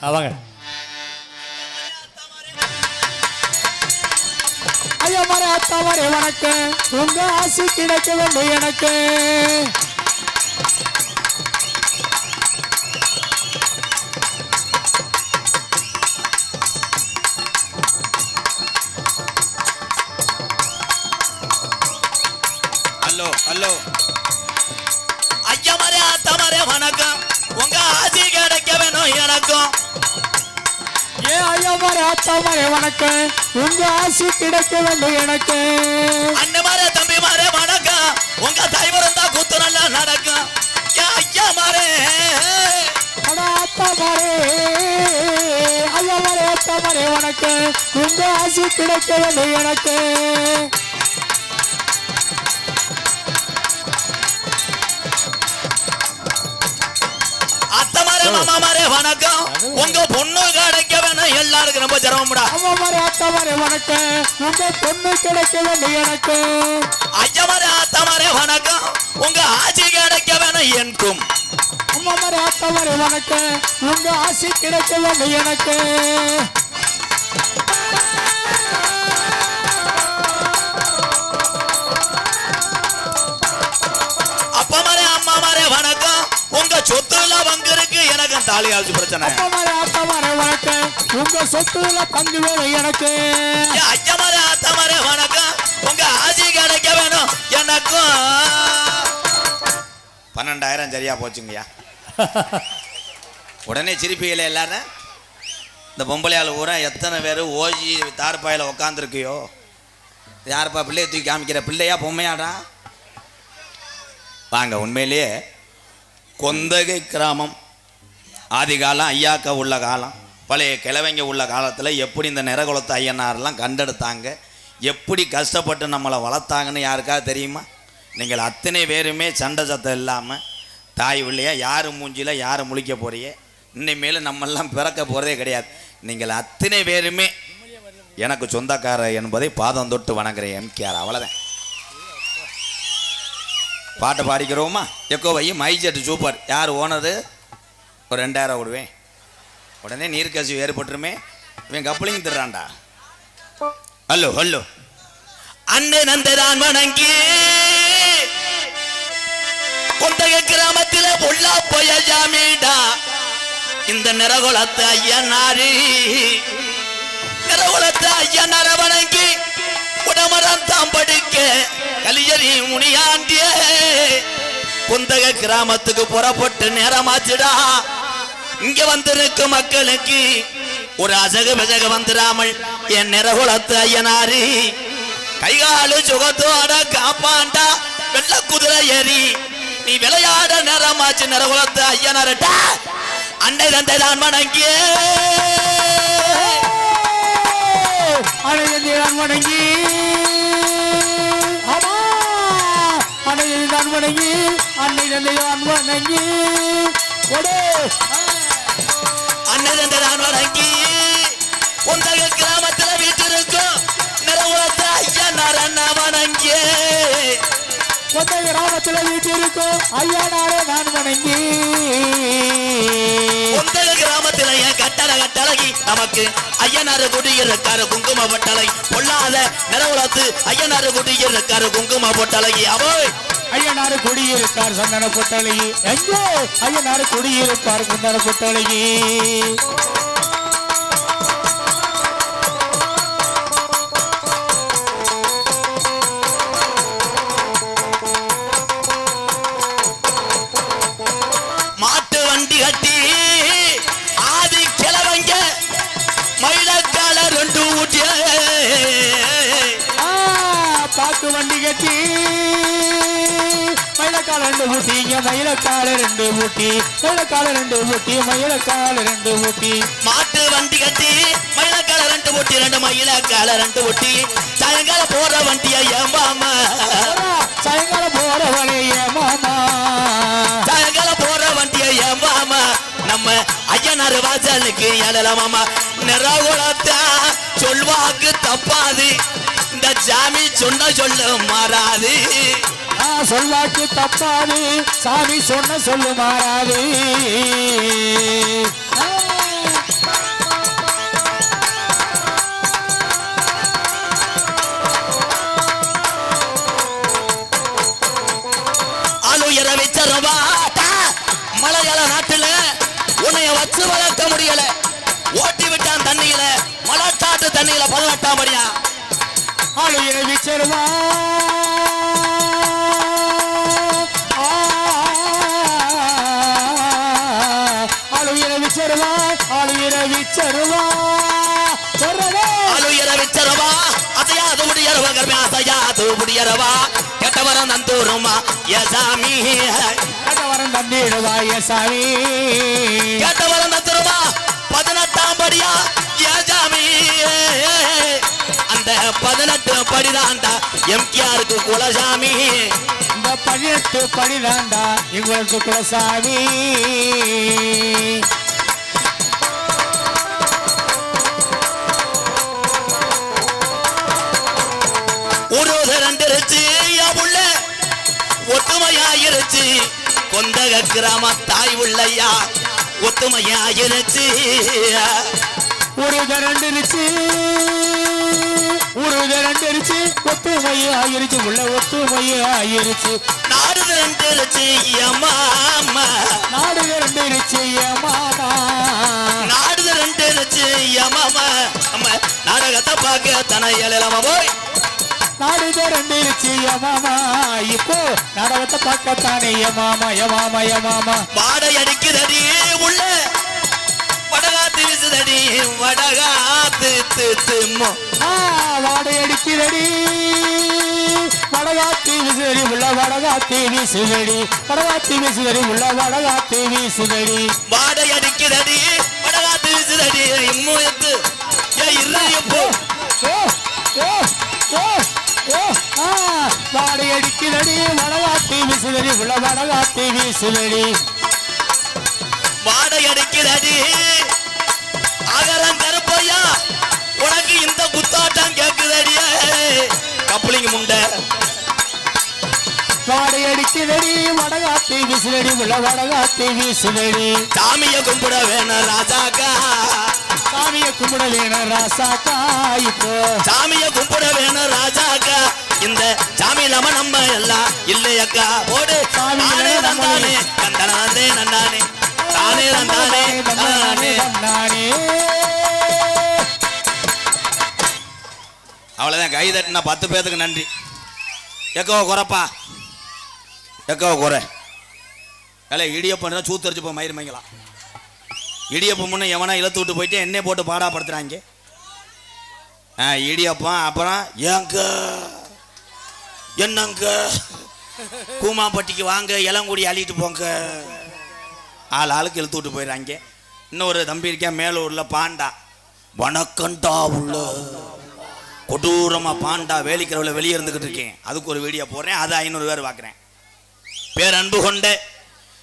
அவங்க ஐயா மர அத்தாமரே வணக்கம். உங்க ஆசி கிடைக்க வேண்டும் எனக்கு. வேணும் எனக்கும் ஏ ஐயா மர அத்தாமரே வணக்கம். உங்க ஆசி கிடைக்க வேண்டும் எனக்கு. அண்ணன் மாரே தம்பி மாரே வணக்கம். உங்க தைவரம் தான் குத்து நல்லா நடக்கும். ஏன் ஐயா மாரே அட அத்தாமரே ஐயா மர அத்தாமரே வணக்கம். உங்க ஆசி கிடைக்க வேண்டும் எனக்கு. அத்தை மாரே மாமா மாரே வணக்கம். உங்க பொண்ணு கிடைக்க வேணும். எல்லாருக்கும் ரொம்ப சிரமம்டா. அம்மா மர அத்தாமரே வணக்கம். உங்க பொண்ணு கிடைக்க வேண்டும் எனக்கு ஐயா மாரே அத்தை மாரே வணக்கம். உங்க ஆட்சி கிடைக்க வேணும் எனக்கும் அம்மா மர அத்தாமரே வணக்கம். உங்க ஆசி கிடைக்க வேண்டும் எனக்கு எனக்கு தாலி ஆச்சு பிரச்சனை. அப்பா மர அத்தாமரே வணக்கம். உங்க சொத்துல பங்கு வேணும் எனக்கு. ஏன் ஐயா மாரே அத்தை மாரே வணக்கம். உங்க ஆட்சி கிடைக்க வேணும். எனக்கும். பன்னெண்டாயிரம் சரியா போச்சுங்கய்யா. உடனே சிரிப்பீங்களே எல்லாரும். இந்த பொம்பளையால் ஊரா எத்தனை பேர் ஓஜி தார்பாயில் உக்காந்துருக்கியோ? யாருப்பா பிள்ளைய தூக்கி காமிக்கிற? பிள்ளையா பொம்மையாடா? வாங்க உண்மையிலேயே கொந்தகை கிராமம். ஆதி காலம் ஐயாக்கா உள்ள காலம் பழைய கிழவைங்க உள்ள காலத்தில் எப்படி இந்த நிறகுலத்து ஐயனாரெல்லாம் கண்டெடுத்தாங்க எப்படி கஷ்டப்பட்டு நம்மளை வளர்த்தாங்கன்னு யாருக்காவது தெரியுமா? நீங்கள் அத்தனை பேருமே சண்டை சத்தம் இல்லாமல் தாய் உள்ளையா யார் மூஞ்சியில் யார் முழிக்க போறியே? இனிமேல் நம்மெல்லாம் பிறக்க போகிறதே கிடையாது. நீங்கள் அத்தனை பேருமே எனக்கு சொந்தக்காரர் என்பதை பாதம் தொட்டு வணங்குறேன் எம்கேஆர். அவ்வளோதான் பாட்டை பாடிக்கிறோமா? எக்கோ வை மைஜெட் சூப்பர். யார் ஓனரு ஒரு ரெண்டாயிரம் விடுவேன் உடனே நீர்க்கசிவு ஏற்பட்டுருமே இவன் கப்பலிங் தர்றான்டா. Hello hello. அண்ணன் நந்தரான் வணங்கி. கொந்தக கிராமத்தில் பொல்லா போய ஜாமீடா இந்த நிறகுலத்து ஐயனாரி நிறகுலத்து ஐயனார வணங்கி உடமரம் தாம் படுக்க கலியறி முனியாண்டிய. குந்தக கிராமத்துக்கு புறப்பட்டு நேரமாச்சுடா. இங்க வந்திருக்கும் மக்களுக்கு. ஒரு அசகு பிசகு வந்துடாமல் என் நிறகுலத்து ஐயனாரி. கைகாலு சுகத்தோட காப்பாண்டா வெள்ள குதிரை ஏறி. நீ விளையாட நேரமாச்சு நிறகுலத்து ஐயனாரட்டா. அண்டை தந்தை தான் வணங்கியே அணையந்தான் தந்தை தான் அணையந்தான் வணங்கி அன்னை தான் வணங்கி. ஒடே. அன்னதந்த நான் வணங்கி உந்தக கிராமத்துல வீட்டிருக்கும் நிறவுலத்த ஐயா நரண்ணா வணங்கி. கொண்ட கிராமத்துல வீட்டிருக்கும் ஐயா நாளே நான் வணங்கி. உந்தக கிராமத்துல என் கட்டட கட்டழகி நமக்கு ஐயனாரு குடியிருக்காரு குங்கும பொட்டலை பொல்லாத நிறவுலத்து ஐயனாரு குடியிருக்காரு குங்கும பொட்டழகி அவை ஐயனாரு குடியிருக்கார் சந்தன பொட்டலகி எங்கோ? ஐயனாரு குடியிருப்பார் குந்தன பொட்டலகி மாட்டு வண்டி கட்டி ஆதி கிழவங்க மயிலக்கால ரெண்டு ஊட்டிய வண்டி கட்டி. மயிலக்கால ரெண்டு ஊட்டி இங்க மயிலக்கால ரெண்டு ஊட்டி. மயிலக்கால ரெண்டு ஊட்டி மயிலக்கால ரெண்டு ஊட்டி. மாட்டு வண்டி கட்டி மயிலக்கால ரெண்டு ஊட்டி ரெண்டு மயிலக்கால ரெண்டு ஊட்டி. சாயங்கால போற வண்டிய ஏம்பாம சாயங்காலம் போற வரைய மாமா. சாயங்கால போற வண்டிய ஏம்பாம நம்ம ஐயனார் வாசலுக்கு எழலாமாமா நிறகுலத்தா சொல்வாக்கு தப்பாது. இந்த ஜாமி சொன்ன சொல்ல மாறாது. நான் சொல்லாக்கி தப்பாது. சாமி சொன்ன சொல்லு மாறாது. மலையாள நாட்டுல உன்னைய வச்சு வளர்க்க முடியல. ஓட்டி விட்டான் தண்ணியில மலத்தாட்டு தண்ணியில பதினெட்டாம் படியா அழுகிற விச்சருவா முடியறவா கெட்டவரம் நந்தூருமா யசாமி கட்டவரம் தந்திடுவாய சாமி. கேட்டவரம் நந்தூருமா பதினெட்டாம் படியா? யசாமி அந்த பதினெட்டு படிதாண்டா எம்கேஆருக்கு குலசாமி. இந்த பதினெட்டு படிதாண்டா எங்களுக்கு குலசாமி. ஒத்துமையாயிருச்சு கொந்தக கிராம தாய் உள்ளையா ஒத்துமையாயிருச்சு ஒரு ரெண்டுருச்சு ஒரு ரெண்டுருச்சு ஒத்துமையே ஆயிருச்சு உள்ள ஒத்துமையே ஆயிருச்சு நாடு ரெண்டு இருச்சு அம்மா. நாடு ரெண்டுருச்சு என் மாமா நாடு ரெண்டு இருச்சு அம்மா. அம்மா நாடகத்தை பார்க்க தன இயலாம போய். நாடு ரெண்டுருச்சு என் மாமா இப்போ நாடகத்தை பார்க்கத்தானே மாமா மாமா மாமா வாடை அடிக்குதடி உள்ள. வடகாத்து வீசுதடி வடகாத்து து, து, மோ. ஆ, வாடை அடிக்கிறடி வடகாத்தி விசுதடி உள்ள வடகாத்தி வீசுதடி வடகாத்தி வீசுதடி உள்ள வடகாத்தி வீசுதடி வாடை அடிக்குதடி வடகாத்து வீசுதடி இம்முயத்து ஏ இரு இப்போ ஓ ஓ ஓ வாடை அடிக்கிறடி வடகாத்தி வீசுதடி உள்ள வடகாத்தி வீசுதடி. வாடை அடிக்குதடி அகரம் கருப்பையா உனக்கு இந்த குத்தாட்டம் கேக்குதடியே கப்ளிங் முண்டை. வாடை அடிக்கிறடி வடகாத்தி வீசுதடி உள்ள வடகாத்தி வீசுதடி. சாமிய கும்பிட வேணும் ராஜாக்கா. சாமியை கும்பிட வேணும் ராசாக்கா இப்போ. சாமிய கும்பிட வேணும் ராஜாக்கா. இந்த சாமி இல்லாம நம்ம எல்லாம் இல்லையக்கா சாமி நானே தந்தானே கந்தன தந்தே நன்னானே. தானே தந்தானே நானே அவ்வளோதான் கை தட்டினா பத்து பேத்துக்கு நன்றி. எக்கோ குறைப்பா. எக்கோ குறை. இல்லை இடியப்பம் தான் சூத்தரிச்சு போய் மயிர் மங்கலாம் இடியப்பம் முன்ன எவனா இழுத்து விட்டு போயிட்டு என்னை போட்டு பாடாப்படுத்துறாங்க ஆ இடியப்பம் அப்புறம் ஏங்க என்னங்க? கூமாப்பட்டிக்கு வாங்க இளங்குடி அள்ளிட்டு போங்க. ஆள் ஆளுக்கு இழுத்து விட்டு போயிடுறாங்க இன்னொரு தம்பி இருக்கேன் மேலூரில் பாண்டா. வணக்கண்டா உள்ள. கொடூரமா பாண்டா வேலிக்கிறவில் வெளியே இருந்துகிட்டு இருக்கேன். அதுக்கு ஒரு வீடியோ போடுறேன். அது ஐநூறு பேர் பார்க்குறேன். பேரன்பு கொண்ட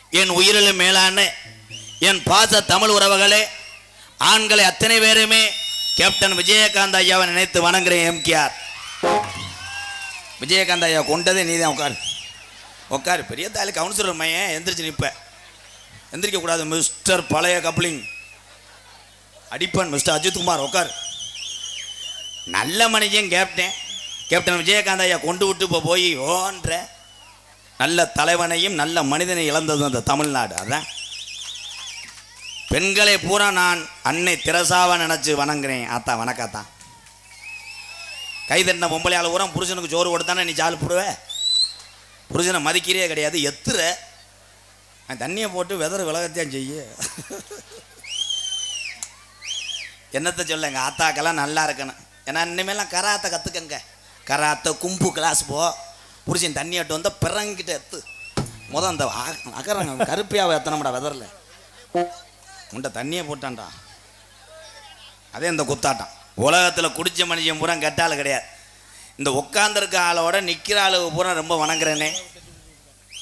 என் உயிரிலும் மேலான என் பாச தமிழ் உறவுகளே ஆண்களை அத்தனை பேருமே கேப்டன் விஜயகாந்த் ஐயாவை நினைத்து வணங்குறேன் எம்கேஆர். விஜயகாந்த் ஐயா கொண்டதே நீ தான் உட்காரு. உட்காரு. பெரிய தாலி கவுன்சிலர் மையன். எந்திரிச்சு நிற்பேன் எந்திரிக்க கூடாது மிஸ்டர் பழைய கப்ளிங். அடிப்பன் மிஸ்டர் அஜித்குமார் உட்கார். நல்ல மனுஷன் கேப்டன் கேப்டன் விஜயகாந்த் ஐயா கொண்டு விட்டு இப்போ போய் ஓன்ற. நல்ல தலைவனையும் நல்ல மனிதனை இழந்தது அந்த தமிழ்நாடு. அதான். பெண்களை பூரா நான் அன்னை திரசாவை நினச்சி வணங்குறேன். ஆத்தா வணக்காத்தான் கைதட்டின பொம்பளை ஆள் பூரா புருஷனுக்கு சோறு கொடுத்தானே நீ சால் போடுவே? புருஷனை மதிக்கிறே கிடையாது எத்துற. தண்ணியை போட்டு வெதர் விலகத்தான் செய்ய. என்னத்தை சொல்ல எங்கள் ஆத்தாக்கெல்லாம் நல்லா இருக்கணும். ஏன்னா இனிமேலாம் கராத்தை கற்றுக்கங்க கராத்தை கும்பு கிளாஸ் போ. புருஷன் தண்ணி எட்டு வந்தால் பிறங்கிட்ட எத்து. முத அந்த அகரங்க கருப்பியாவை எத்தனம்டா வெதரில் உன்ட்ட தண்ணியை போட்டான்டா. அதே இந்த குத்தாட்டம். உலகத்தில் குடித்த மனுஷன் பூரா கெட்டால் கிடையாது. இந்த உட்காந்துருக்க ஆளோட நிற்கிற ஆளு பூரா ரொம்ப வணங்குறேனே.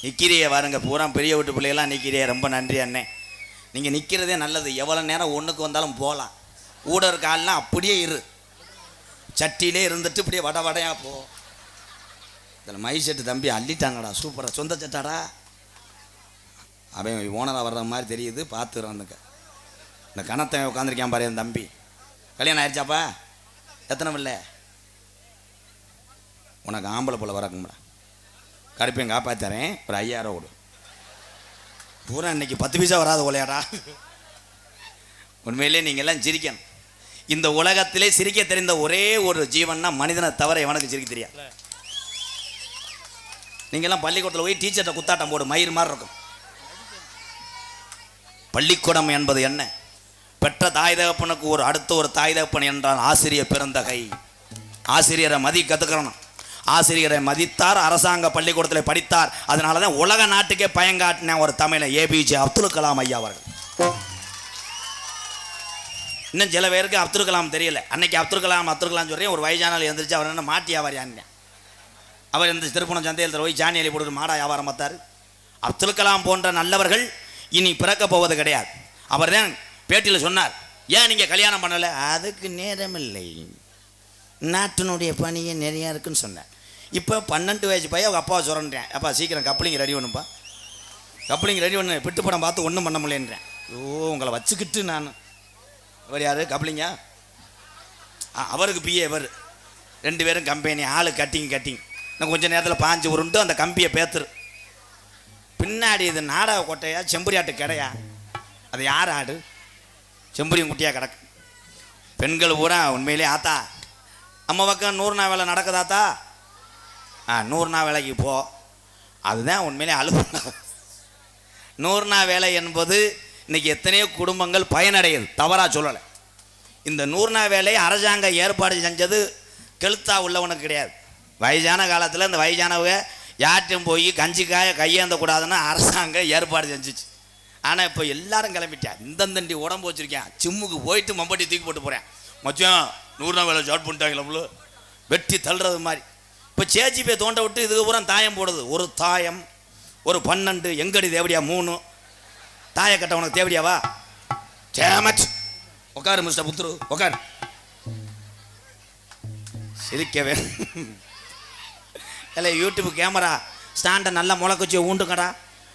நிற்கிறியே வாருங்க பூரா பெரிய வீட்டு பிள்ளைகளாம் நிற்கிறியே ரொம்ப நன்றி அண்ணே. நீங்கள் நிற்கிறதே நல்லது எவ்வளோ நேரம் ஒன்றுக்கு வந்தாலும் போகலாம். கூட இருக்க ஆள்லாம் அப்படியே இரு. சட்டியிலே இருந்துட்டு இப்படியே வட வடையா போ. இதில் மை செட்டு தம்பி அள்ளிட்டாங்கடா சூப்பராக சொந்த சட்டாடா? அவன் ஓனராக வர்ற மாதிரி தெரியுது பார்த்து இந்த கணத்தை உட்காந்துருக்கான் பாரு என் தம்பி. கல்யாணம் ஆயிடுச்சாப்பா? எத்தனை பிள்ளை உனக்கு ஆம்பளை போல வரக்கும்டா. கருப்பையும் காப்பாற்றுறேன் ஒரு ஐயாயிரம் கொடு. பூரா இன்னைக்கு பத்து பைசா வராது ஒலையாடா உண்மையிலே நீங்க எல்லாம் சிரிக்கணும். இந்த உலகத்திலே சிரிக்க தெரிந்த ஒரே ஒரு ஜீவன்னா மனிதனை தவிர எவனுக்கு சிரிக்க தெரியாது. நீங்கள்லாம் பள்ளிக்கூடத்தில் போய் டீச்சர்கிட்ட குத்தாட்டம் போடு மயிர் மாதிரி இருக்கும். பள்ளிக்கூடம் என்பது என்ன? பெற்ற தாய் தகப்பனுக்கு ஒரு அடுத்த ஒரு தாய் தகப்பன் என்றான் ஆசிரியர் பிறந்தகை ஆசிரியரை மதி கற்றுக்கிறணும் ஆசிரியரை மதித்தார் அரசாங்க பள்ளிக்கூடத்தில் படித்தார். அதனால தான் உலக நாட்டுக்கே பயங்காட்டின ஒரு தமிழன் ஏபிஜே அப்துல் கலாம் ஐயா அவர்கள். இன்னும் சில பேருக்கு அப்துல் கலாம் தெரியல. அன்னைக்கு அப்துல் கலாம் அப்துல் கலாம் சொல்றேன் ஒரு வயசானால் எழுந்திரிச்சு அவர் என்ன மாட்டி வியாபாரியான்னு அவர் இந்த திருப்பணம் சந்தையில் போய் சாணி அலி போட்டு மாடா வியாபாரம் பார்த்தார். அப்துல் கலாம் போன்ற நல்லவர்கள் இனி பிறக்க போவது கிடையாது. அவர் தான் பேட்டியில் சொன்னார். ஏன் நீங்கள் கல்யாணம் பண்ணலை? அதுக்கு நேரமில்லை. நாட்டினுடைய பணியே நிறையா இருக்குன்னு சொன்னேன் இப்போ பன்னெண்டு வயசு பையன் அவங்க அப்பாவை சொல்கிறேன் அப்பா சீக்கிரம் கப்ளிங் ரெடி பண்ணுப்பா. கப்ளிங் ரெடி பண்ணு. பிட்டு படம் பார்த்து ஒன்றும் பண்ண முடியலன்றேன். ஓ உங்களை வச்சுக்கிட்டு நான். இவர் யார்? கப்ளிங்கா? அவருக்கு பிஏ இவர். ரெண்டு பேரும் கம்பெனி ஆள் கட்டிங் கட்டிங். நான் கொஞ்ச நேரத்தில் பாஞ்சு உருண்டு அந்த கம்பியை பேத்துரு. பின்னாடி இது நாடக கொட்டையா செம்புரியாட்டு கிடையா? அது யார் ஆடு? செம்பரியும் குட்டியாக கிடக்கு. பெண்கள் பூரா உண்மையிலே ஆத்தா. நம்ம பக்கம் நூறு நாள் வேலை நடக்குதாத்தா ஆ நூறு நாள் வேலைக்கு போ. அதுதான் உண்மையிலே அலுவலக நூறு நாள் வேலை என்பது இன்றைக்கி எத்தனையோ குடும்பங்கள் பயனடையுது. தவறாக சொல்லலை. இந்த நூறு நாள் வேலையை அரசாங்கம் ஏற்பாடு செஞ்சது கெளுத்தா உள்ளவனுக்கு கிடையாது. வயசான காலத்தில் இந்த வயசானவங்க யார்ட்டும் போய் கஞ்சி காய கையேந்த கூடாதுன்னு அரசாங்கம் ஏற்பாடு செஞ்சிச்சு. ஆனால் இப்போ எல்லாரும் கிளம்பிட்டேன். இந்தந்தண்டி உடம்பு வச்சிருக்கேன். ஜிம்முக்கு போயிட்டு மம்பட்டி தூக்கி போட்டு போகிறேன் மச்சம் நூறு நாள் வேலை ஜாட் பண்ணிட்டாங்களா வெட்டி தள்ளுறது மாதிரி. இப்போ சேச்சி போய் தோண்ட விட்டு இதுக்கு பூரா தாயம் போடுது. ஒரு தாயம் ஒரு பன்னெண்டு எங்கடி தேவடியா? மூணு. தாயக்கட்டை உனக்கு தேவடியாவா சேமச் உட்காரு மிஸ்டர் புத்துரு. உட்காரு சிரிக்கவே. இல்லை யூடியூப் கேமரா ஸ்டாண்டை நல்லா முளைக்கச்சி ஊண்டுங்கடா.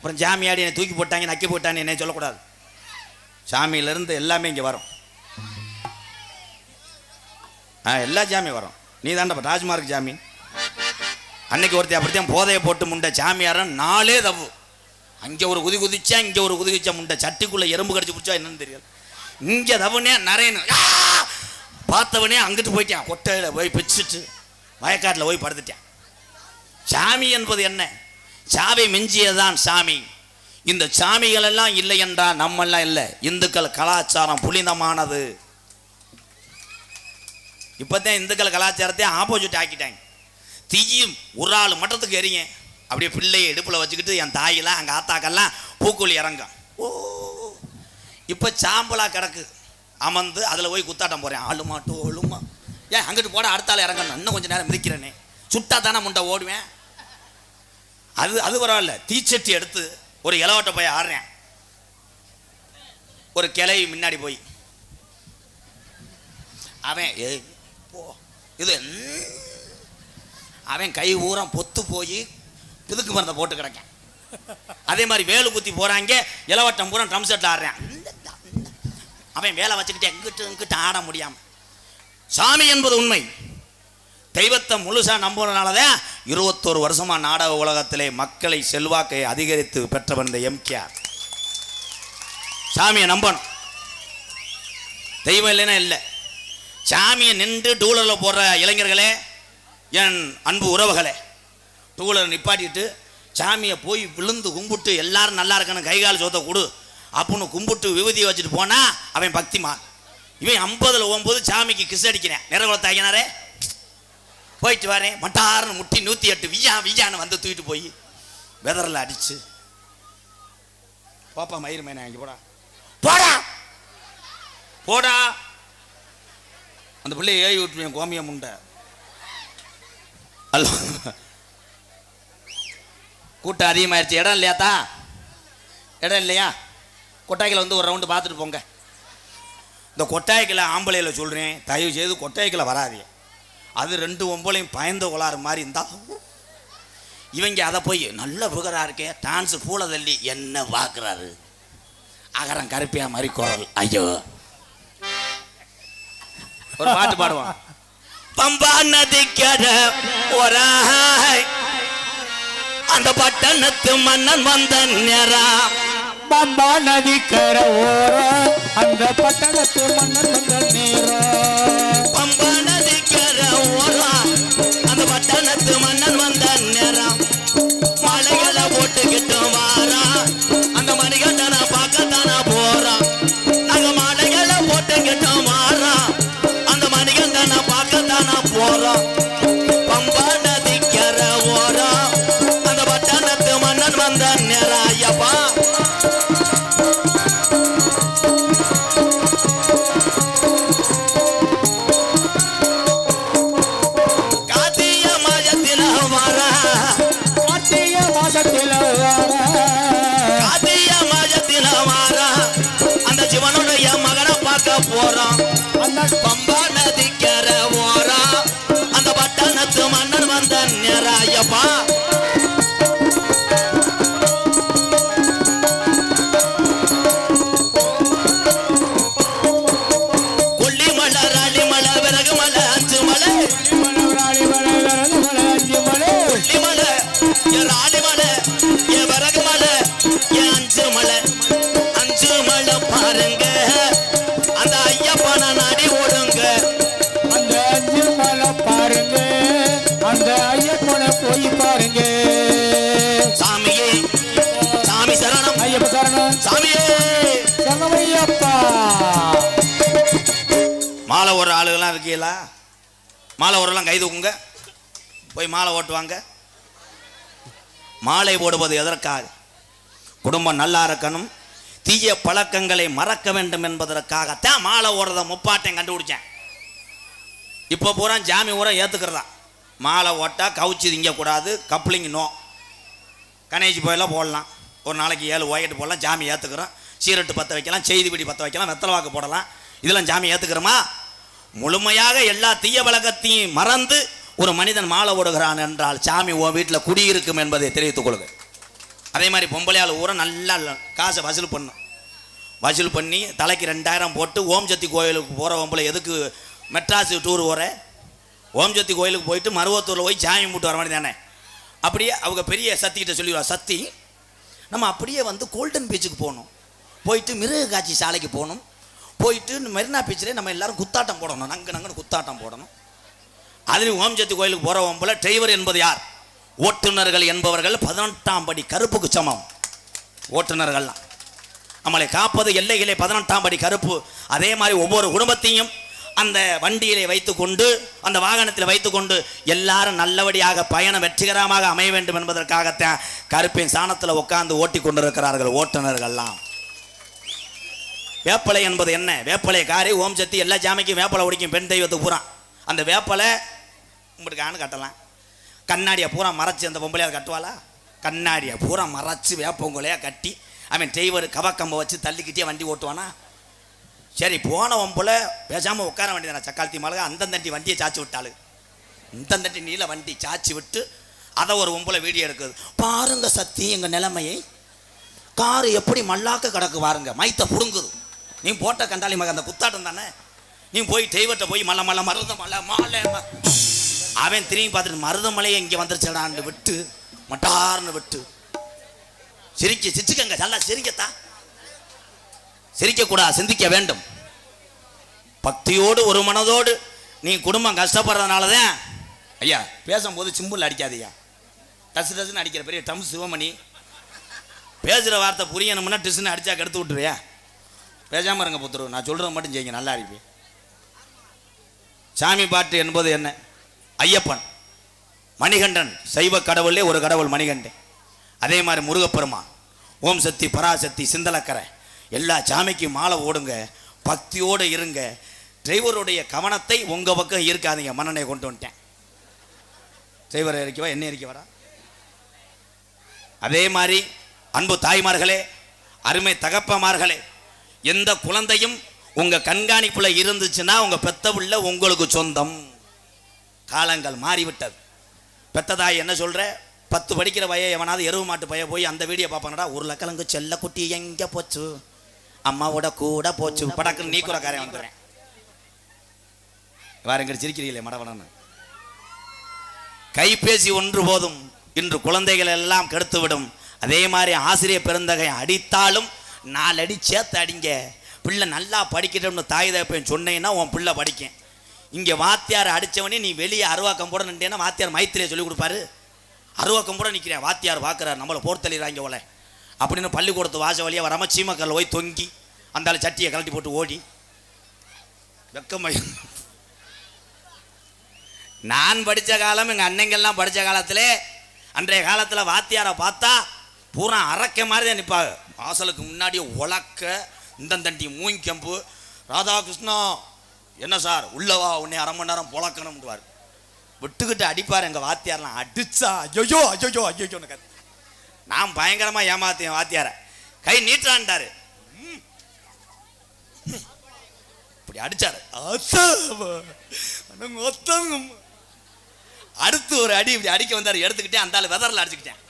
அப்புறம் ஜாமியாடி என்னை தூக்கி போட்டாங்க நக்கி போட்டாங்க என்னை சொல்லக்கூடாது. சாமியிலேருந்து எல்லாமே இங்கே வரும். ஆ எல்லா ஜாமியும் வரும். நீ தாண்டா ராஜ்மார்க் ஜாமி அன்னைக்கு ஒருத்தர் அப்படித்தான் போதையை போட்டு முண்டை சாமியாரன் நாளே தவு அங்கே ஒரு குதி குதிச்சா இங்கே ஒரு குதி குதிச்சா முண்டை. சட்டிக்குள்ளே எறும்பு கடிச்சு பிடிச்சா என்னன்னு தெரியல இங்கே தவனே நரேனு பார்த்தவனே அங்கிட்டு போயிட்டான். கொட்டையில் போய் பிச்சுட்டு வயக்காட்டில் போய் படுத்துட்டான். சாமி என்பது என்ன? சாவை மிஞ்சியதுதான் சாமி. இந்த சாமிகள் எல்லாம் இல்லை என்றால் நம்மெல்லாம் இல்லை. இந்துக்கள் கலாச்சாரம் புனிதமானது. இப்போதான் இந்துக்கள் கலாச்சாரத்தை ஆப்போசிட் ஆக்கிட்டாங்க. தீயும் ஒரு ஆள் மட்டத்துக்கு எறிங்க அப்படியே பிள்ளையை இடுப்பில் வச்சுக்கிட்டு என் தாயெல்லாம் அங்கே ஆத்தாக்கெல்லாம் பூக்குழி இறங்கும். ஓ. இப்போ சாம்பலாக கிடக்கு. அமர்ந்து அதில் போய் குத்தாட்டம் போகிறேன் ஆளுமா ஏன் அங்கிட்டு போட அடுத்த ஆள் இறங்கணும். இன்னும் கொஞ்சம் நேரம் மிதிக்கிறேனே. சுட்டா தானே முண்டை ஓடுவேன். அது அது பரவாயில்ல தீச்சட்டி எடுத்து ஒரு இலவட்ட போய் ஆடுறேன். ஒரு கிளை முன்னாடி போய். அவன் போ இது அவன் கை ஊரம் பொத்து போய் பிதுக்கு மருந்தை போட்டு கிடக்கேன். அதே மாதிரி வேலு குத்தி போறாங்க இலவட்டம் பூரா ட்ரம் செட்டில் ஆடுறேன். அவன் வேலை வச்சுக்கிட்டு எங்கிட்ட எங்கிட்ட ஆட முடியாம. சாமி என்பது உண்மை. தெய்வத்தை முழுசாக நம்புறதுனால தான் இருபத்தோரு வருஷமா நாடக உலகத்திலே மக்களை செல்வாக்கை அதிகரித்து பெற்றவன் இந்த எம்கேஆர். சாமியை நம்பணும். தெய்வம் இல்லைன்னா இல்லை. சாமியை நின்று டூலரில் போடுற இளைஞர்களே என் அன்பு உறவுகளே டூலர் நிப்பாட்டிட்டு சாமியை போய் விழுந்து கும்பிட்டு எல்லாரும் நல்லா இருக்கணும் கை கால் சோத்தை கொடு அப்படின்னு கும்பிட்டு விபூதியை வச்சுட்டு போனால் அவன் பக்திமான். இவன் ஐம்பதில் ஒம்பது சாமிக்கு கிஸ் அடிக்கிறேன். நிறகுலத்தை ஐயனாரே போயிட்டு வரேன். மட்டார்னு முட்டி நூற்றி எட்டு வியா வியான்னு வந்து தூக்கிட்டு போய் வெதரில் அடிச்சு. பாப்பா மயிர் மேனே இங்கே போடா. போடா! போடா! அந்த பிள்ளைய ஏறி விட்டுருவேன் கோமிய முண்டை. அல்ல கூட்டம் அதிகமாயிருச்சு. இடம் இல்லையாத்தா இடம் இல்லையா? கொட்டாய்க்கில் வந்து ஒரு ரவுண்டு பார்த்துட்டு போங்க. இந்த கொட்டாய்க்கில் ஆம்பளையில் சொல்கிறேன் தயவு செய்து கொட்டாய்க்கில் வராதே அது ரெண்டு ஒம்பளையும் பயந்த உலாறு மாதிரி இருந்தா இவங்க அதை போய் நல்ல புகரா இருக்கே டான்ஸ் பூல தள்ளி என்ன பார்க்குறாரு? அகரம் கருப்பியா மாதிரி குரல். ஐயோ. ஒரு பாட்டு பாடுவான். பம்பா நதிக்கர ஒராய் அந்த பட்டணத்து மன்னன் வந்த நேரம் பம்பா நதி கரை அந்த பட்டணத்து மன்னன் வந்த நேரம் ஓடுற இருக்கீங்களா? மாலை ஓடலாம் கை தூக்குங்க. போய் மாலை ஓட்டுவாங்க. மாலை போடுவது எதற்காக? குடும்பம் நல்லா இருக்கணும். தீய பழக்கங்களை மறக்க வேண்டும் என்பதற்காகத்தான் மாலை ஓடுறத முப்பாட்டையும் கண்டுபிடிச்சேன். இப்போ பூரா ஜாமி பூரா ஏற்றுக்கிறதா மாலை ஓட்டா கவுச்சி திங்கக்கூடாது கப்ளிங் நோ. கணேஜ் போயெல்லாம் போடலாம். ஒரு நாளைக்கு ஏழு ஓய்கிட்டு போடலாம் ஜாமி ஏற்றுக்கிறோம் சீரட்டு பற்ற வைக்கலாம் செய்தி பிடி பற்ற வைக்கலாம் வெத்தலை வாக்கு போடலாம். இதெல்லாம் ஜாமி ஏற்றுக்கிறோமா முழுமையாக எல்லா தீய பழக்கத்தையும் மறந்து ஒரு மனிதன் மாலை ஓடுகிறான் என்றால் சாமி உன் வீட்டில் குடியிருக்கும் என்பதை தெரிவித்துக் கொள்க. அதே மாதிரி பொம்பளையால் ஊரை நல்லா காசை வசூல் பண்ணும். வசூல் பண்ணி தலைக்கு ரெண்டாயிரம் போட்டு ஓம் சக்தி கோயிலுக்கு போகிற பொம்பளை எதுக்கு மெட்ராஸு டூர் போகிற ஓம் சக்தி கோயிலுக்கு போயிட்டு மருவத்தூரில் போய் சாமி கும்பிட்டு வர மாதிரி தானே? அப்படியே அவங்க பெரிய சத்திக்கிட்ட சொல்லிடுவா சத்தி நம்ம அப்படியே வந்து கோல்டன் பீச்சுக்கு போகணும். போயிட்டு மிருக காட்சி சாலைக்கு போகணும். போயிட்டு மெரினா பீச்சில் நம்ம எல்லாரும் குத்தாட்டம் போடணும். நங்கு நங்குன்னு குத்தாட்டம் போடணும். அதுலேயும் ஓம் கோயிலுக்கு போகிறவன் போல டிரைவர் என்பது யார்? ஓட்டுநர்கள் என்பவர்கள் பதினெட்டாம் படி கருப்புக்கு சமம். ஓட்டுநர்கள்லாம். நம்மளை காப்பது எல்லைகளே பதினெட்டாம் படி கருப்பு. அதே மாதிரி ஒவ்வொரு குடும்பத்தையும் அந்த வண்டியிலே வைத்துக்கொண்டு அந்த வாகனத்தில் வைத்துக்கொண்டு எல்லாரும் நல்லபடியாக பயணம் வெற்றிகரமாக அமைய வேண்டும் என்பதற்காகத்தான் கருப்பின் சாணத்தில் உட்கார்ந்து ஓட்டி கொண்டிருக்கிறார்கள் ஓட்டுநர்கள்லாம். வேப்பலை என்பது என்ன? வேப்பலை காரி ஓம் சக்தி எல்லா ஜாமைக்கும் வேப்பலை உடிக்கும் பெண் தெய்வத்துக்கு பூரா. அந்த வேப்பலை உங்களுக்கானு கட்டலாம். கண்ணாடியை பூரா மறைச்சு அந்த பொம்பளையை கட்டுவாளா? கண்ணாடியை பூரா மறைச்சு வேப்பங்குலையாக கட்டி அவன் டிரைவர் கவக்கம்பை வச்சு தள்ளிக்கிட்டே வண்டி ஓட்டுவானா? சரி போன பொம்பளை பேசாமல் உட்கார வேண்டியதான சக்காலத்தி மலக அந்தந்தண்டி வண்டியை சாச்சி விட்டாளு. இந்தந்தண்டி நீல வண்டி சாச்சி விட்டு அதை ஒரு பொம்பளை வீடியோ எடுக்குது. பாருங்க சத்தி எங்கள் நிலைமையை. காரு எப்படி மல்லாக்க கிடக்கு பாருங்க மைத்த புடுங்குது. நீ போட்ட கண்டாளி மகன் அந்த குத்தாட்டம் தானே? நீ போய் தெய்வத்தை போய் மலை மலை மருத மலை மாலை அவன் திரும்பி பார்த்துட்டு மருதமலையை இங்கே வந்துருச்சடான்னு விட்டு மட்டார்னு விட்டு. சிரிக்க சிரிச்சுக்கங்க நல்லா சிரிக்கத்தா சிரிக்கக்கூடாது சிந்திக்க வேண்டும். பக்தியோடு ஒரு மனதோடு நீ குடும்பம் கஷ்டப்படுறதுனால தான் ஐயா பேசும்போது சிம்பிள் அடிக்காதய்யா டசு டசுன்னு அடிக்கிற பெரிய டம் சிவமணி. பேசுகிற வார்த்தை புரியணும்னா டிசுன்னு அடித்தா கெடுத்து விட்டுருவியா? பேசாமல் இருங்க புத்துரு நான் சொல்கிறது மட்டும் செய்யுங்க நல்லா இருப்பேன் சாமி பாட்டு என்பது என்ன? ஐயப்பன். மணிகண்டன் சைவ கடவுளே ஒரு கடவுள் மணிகண்டன். அதே மாதிரி முருகப்பெருமான் ஓம் சக்தி பராசக்தி சிந்தலக்கரை. எல்லா சாமிக்கும் மாலை ஓடுங்க பக்தியோடு இருங்க. டிரைவருடைய கவனத்தை உங்கள் பக்கம் இருக்காதீங்க மன்னனை கொண்டு வந்துட்டேன். டிரைவரை இறக்கிவா என்ன இறக்கி வரா? அதே மாதிரி அன்பு தாய்மார்களே அருமை தகப்பமார்களே எந்த குழந்தையும் உங்க கண்காணிப்புல இருந்துச்சுன்னா உங்க பெத்த பிள்ளை உங்களுக்கு சொந்தம். காலங்கள் மாறிவிட்டது. பெத்ததா என்ன சொல்ற? பத்து படிக்கிற பைய எவனாவது எருவு மாட்டு பைய போய் அந்த வீடியோ பார்ப்பானடா உருளைக்கிழங்கு செல்ல குட்டி எங்க போச்சு? அம்மாவோட கூட போச்சு. படக்குன்னு நீக்குற காரியம் வந்துடுறேன் வேற எங்க சிரிக்கிறீங்களே மடவனன்னு. கைபேசி ஒன்று போதும். இன்று குழந்தைகள் எல்லாம் கெடுத்துவிடும். அதே மாதிரி ஆசிரியர் பெருந்தகை அடித்தாலும் நாலு அடி சேர்த்து அடிங்க. பிள்ளை நல்லா படிக்கட்டும்னு தாய் தகப்பன் சொன்னேன்னா உன் பிள்ளை படிக்கும். இங்கே வாத்தியார் அடித்தவனே நீ வெளியே அருவாக்கம் போட நின்றேன்னா வாத்தியார் மைத்திரியை சொல்லி கொடுப்பாரு. அருவாக்கம் போட நிற்கிறேன் வாத்தியார் பார்க்குறாரு. நம்மளை போர்த்தளிறாங்க ஓலை அப்படின்னு பள்ளிக்கூடத்து வாச வழியாக வராமல் சீமக்கல்ல போய் தொங்கி அந்த சட்டியை கழட்டி போட்டு ஓடி. வெக்கமை நான் படித்த காலம் எங்கள் அன்னைங்கள்லாம் படித்த காலத்தில் அன்றைய காலத்தில் வாத்தியாரை பார்த்தா பூரா அரைக்க மாதிரி தான் நிற்பாங்க. வாசலுக்கு முன்னாடி உலக்க இந்தந்தண்டி மூங்கம்பு ராதாகிருஷ்ணா என்ன சார் உள்ளவா உன்னை அரை மணி நேரம் புழக்கணும்டுவார் விட்டுக்கிட்டு அடிப்பார் எங்கள் வாத்தியார்லாம். அடிச்சா ஐயோ ஐயோ ஐயோன்னு கத்து நான் பயங்கரமாக ஏமாத்தேன் வாத்தியாரை. கை நீட்டான்ட்டாரு இப்படி அடிச்சாரு. அடுத்து ஒரு அடி இப்படி அடிக்க வந்தார். எடுத்துக்கிட்டே அந்த ஆள் வெதரில் அடிச்சுக்கிட்டேன்.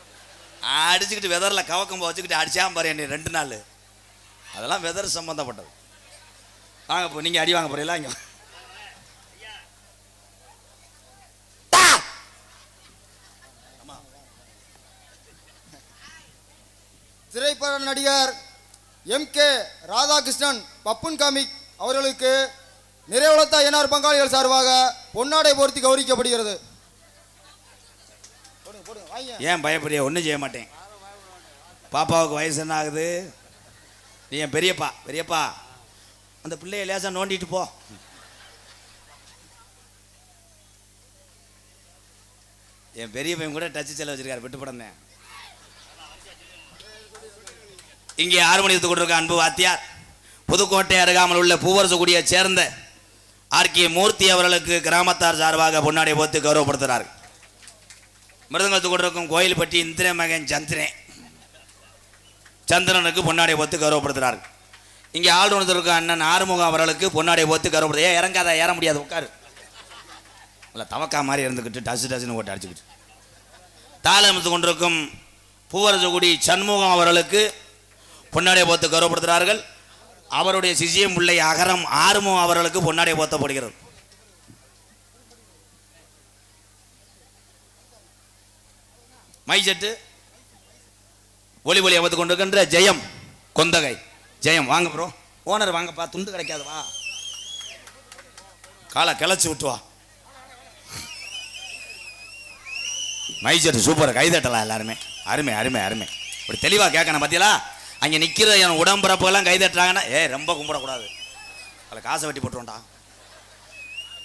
அடிச்சுக்கிட்டு வெதரில் கவக்கம்பு வச்சுக்கிட்டு அடிச்சாம பாரு என்னை ரெண்டு நாள். அதெல்லாம் வெதர் சம்பந்தப்பட்டது. வாங்க இப்போ நீங்கள் அடி வாங்க போறீங்களா இங்கே திரைப்பட நடிகர் எம் கே ராதாகிருஷ்ணன் பப்புன் காமிக் அவர்களுக்கு நிறைவுலத்தா என்ஆர் பங்காளிகள் சார்பாக பொன்னாடை பொருத்தி கௌரிக்கப்படுகிறது ஏன் பயப்படிய? ஒன்றும் செய்ய மாட்டேன். பாப்பாவுக்கு வயசு என்ன ஆகுது? நீ என் பெரியப்பா பெரியப்பா. அந்த பிள்ளைய லேசாக நோண்டிட்டு போ. என் பெரிய பையன் கூட டச்சு செல்ல வச்சிருக்காரு விட்டு படந்தேன் இங்கே ஆறு கொண்டிருக்க அன்பு வாத்தியார். புதுக்கோட்டை அருகாமல் உள்ள பூவரசுகுடியை சேர்ந்த ஆர்கே மூர்த்தி அவர்களுக்கு கிராமத்தார் சார்பாக பொன்னாடை போத்து கௌரவப்படுத்துகிறார்கள். மிருதங்கத்து கொண்டிருக்கும் கோயில்பட்டி இந்திர மகன் சந்திரன். சந்திரனுக்கு பொன்னாடை ஒத்து கௌரவப்படுத்துகிறார்கள் இங்கே ஆள் இருக்க அண்ணன் ஆறுமுகம் அவர்களுக்கு பொன்னாடை ஒத்து கௌரவப்படுத்த. ஏன் இறங்காத ஏற முடியாது உட்காரு. இல்லை தவக்கா மாதிரி இருந்துக்கிட்டு டசு டசுன்னு ஓட்டு அடிச்சுக்கிட்டு. தாளமித்து கொண்டிருக்கும் பூவரசகுடி சண்முகம் அவர்களுக்கு பொன்னாடை போத்து கௌரவப்படுத்துகிறார்கள். அவருடைய சிசியம் பிள்ளை அகரம் ஆறுமுகம் அவர்களுக்கு பொன்னாடை போத்தப்படுகிறது மைஜெட்டு ஒளி ஒளி அமைத்து கொண்டிருக்கின்ற ஜெயம் கொந்தகை. ஜெயம் வாங்க ப்ரோ ஓனர் வாங்கப்பா துண்டு கிடைக்காது வா. காலை கிளச்சி விட்டு வா. சூப்பர் கைதட்டலாம் எல்லாருமே. அருமை அருமை அருமை. இப்படி தெளிவாக கேட்கணும் பார்த்தீங்களா அங்கே நிற்கிற என் உடம்புறப்பெல்லாம் கைதட்டுறாங்கன்னா ஏ ரொம்ப கும்பிடக்கூடாது. அதில் காசை வெட்டி போட்டுருவோம்டா.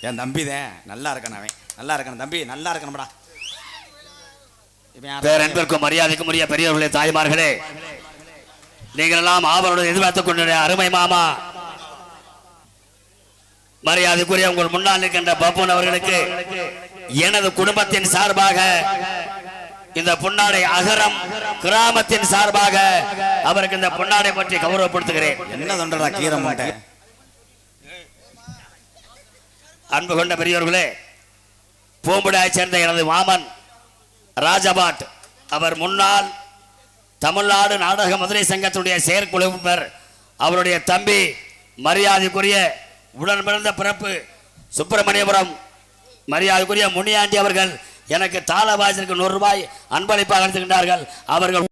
என் தம்பி தான் நல்லா இருக்கணும் அவன். நல்லா இருக்கணும் தம்பி நல்லா இருக்கணும்டா. பேரன்பிற்கும் மரியாதைக்கும் உரிய பெரியவர்களே தாய்மார்களே நீங்கள் எல்லாம் ஆவலுடன் எதிர்பார்த்துக் கொண்டிருந்த அருமை மாமா. மரியாதைக்குரிய உங்கள் முன்னால் இருக்கின்ற பப்புன் அவர்களுக்கு எனது குடும்பத்தின் சார்பாக இந்த பொன்னாடை அகரம் கிராமத்தின் சார்பாக அவருக்கு இந்த பொன்னாடை பற்றி கௌரவப்படுத்துகிறேன். என்ன தொண்டடா கீரை மாட்டேன் அன்பு கொண்ட பெரியவர்களே பூம்புடாயைச் சேர்ந்த எனது மாமன் ராஜபாட். அவர் முன்னாள் தமிழ்நாடு நாடக மதுரை சங்கத்துடைய செயற்குழுவினர். அவருடைய தம்பி மரியாதைக்குரிய உடன் பிறந்த பிறப்பு சுப்பிரமணியபுரம் மரியாதைக்குரிய முனியாண்டி அவர்கள் எனக்கு தாள வாசிற்கு நூறு ரூபாய் அன்பளிப்பாக அளித்துக்கின்றார்கள் அவர்கள்